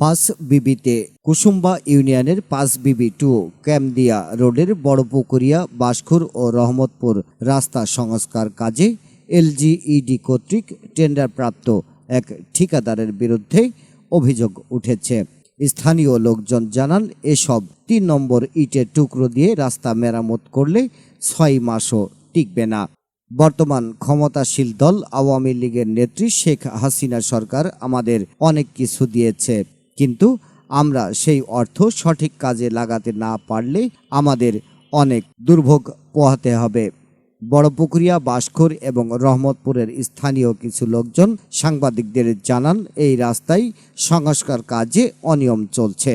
পাঁচ বিবিতে, কুসুম্বা ইউনিয়নের পাঁচ বিবি টু, ক্যামদিয়া রোডের বড়পুকুরিয়া বাসখুর ও রহমতপুর রাস্তা সংস্কার কাজে এলজিইডি কর্তৃক টেন্ডারপ্রাপ্ত এক ঠিকাদারের বিরুদ্ধে অভিযোগ উঠেছে। স্থানীয় লোকজন জানান, এসব তিন নম্বর ইটের টুকরো দিয়ে রাস্তা মেরামত করলে ছয় মাসও টিকবে না। বর্তমান ক্ষমতাশীল দল আওয়ামী লীগের নেত্রী শেখ হাসিনা সরকার আমাদের অনেক কিছু দিয়েছে। কিন্তু আমরা সেই অর্থ সঠিক কাজে লাগাতে না পারলে আমাদের অনেক দুর্ভোগ পোহাতে হবে। বড়পুকুরিয়া বাসখোর এবং রহমতপুরের স্থানীয় কিছু লোকজন সাংবাদিকদের জানান, এই রাস্তায় সংস্কার কাজে অনিয়ম চলছে।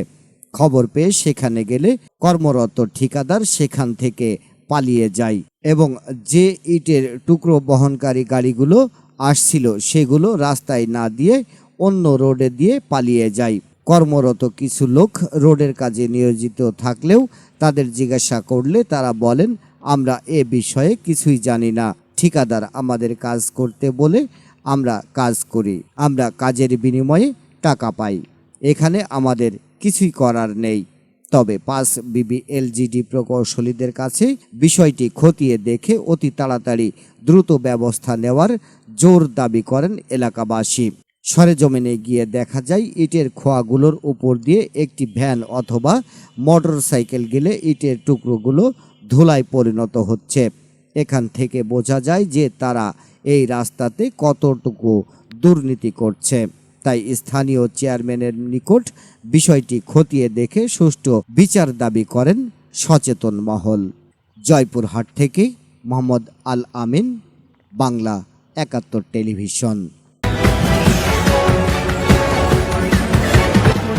খবর পেয়ে সেখানে গেলে কর্মরত ঠিকাদার সেখান থেকে পালিয়ে যায় এবং যে ইটের টুকরো বহনকারী গাড়িগুলো আসছিল সেগুলো রাস্তায় না দিয়ে অন্য রোডে দিয়ে পালিয়ে যায়। কর্মরত কিছু লোক রোডের কাজে নিয়োজিত থাকলেও তাদের জিজ্ঞাসা করলে তারা বলেন, আমরা এ বিষয়ে কিছুই জানি না। ঠিকাদার আমাদের কাজ করতে বলে আমরা কাজ করি। আমরা কাজের বিনিময়ে টাকা পাই। এখানে আমাদের কিছুই করার নেই। তবে পাঁচ বিবি এলজিডি প্রকৌশলীদের কাছে বিষয়টি খতিয়ে দেখে অতি তাড়াতাড়ি দ্রুত ব্যবস্থা নেওয়ার জোর দাবি করেন এলাকাবাসী। সরেজমিনে গিয়ে দেখা যায়, ইটের খোয়াগুলোর উপর দিয়ে একটি ভ্যান অথবা মোটর সাইকেল গেলে ইটের টুকরোগুলো ধুলায় পরিণত হচ্ছে। এখান থেকে বোঝা যায় যে তারা এই রাস্তাতে কতটুকু দুর্নীতি করছে। তাই স্থানীয় চেয়ারম্যানের নিকট বিষয়টি খতিয়ে দেখে সুষ্ঠু বিচার দাবি করেন সচেতন মহল। জয়পুরহাট থেকে মোহাম্মদ আল আমিন, বাংলা একাত্তর টেলিভিশন।